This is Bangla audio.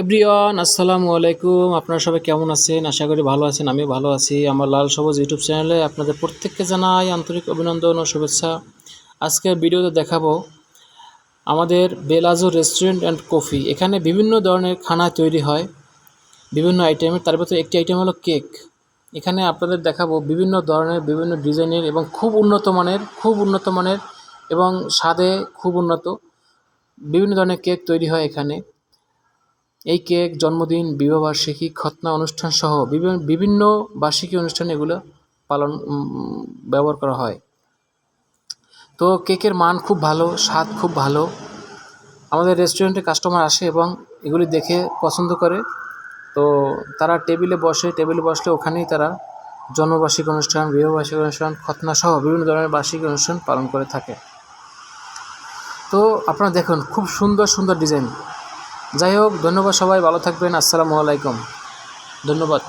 এভরিওয়ান আসসালামু আলাইকুম। আপনারা সবাই কেমন আছেন? আশা করি ভালো আছেন আমি ভালো আছি। আমার লাল সবুজ ইউটিউব চ্যানেলে আপনাদের প্রত্যেককে জানাই আন্তরিক অভিনন্দন ও শুভেচ্ছা। আজকের ভিডিওতে দেখাবো আমাদের বেলাজো রেস্টুরেন্ট অ্যান্ড কফি। এখানে বিভিন্ন ধরনের খানা তৈরি হয়, বিভিন্ন আইটেমের তার ভিতরে একটি আইটেম হলো কেক। এখানে আপনাদের দেখাবো বিভিন্ন ধরনের, বিভিন্ন ডিজাইনের এবং খুব উন্নত মানের, খুব উন্নত মানের এবং স্বাদে খুব উন্নত বিভিন্ন ধরনের কেক তৈরি হয় এখানে। এই কেক, জন্মদিন, বিবাহবার্ষিকী খতনা অনুষ্ঠান সহ বিভিন্ন বিভিন্ন বার্ষিকী অনুষ্ঠানে এগুলো পালন ব্যবহার করা হয়। তো কেকের মান খুব ভালো, স্বাদ খুব ভালো। আমাদের রেস্টুরেন্টে কাস্টমার আসে এবং এগুলি দেখে পছন্দ করে। তো তারা টেবিলে বসে টেবিলে বসলে ওখানেই তারা জন্মবার্ষিকী অনুষ্ঠান, বিবাহবার্ষিক অনুষ্ঠান খতনা সহ বিভিন্ন ধরনের বার্ষিক অনুষ্ঠান পালন করে থাকে। তো আপনারা দেখুন, খুব সুন্দর সুন্দর ডিজাইন যাই হোক ধন্যবাদ সবাই ভালো থাকবেন আসসালামু আলাইকুম ধন্যবাদ।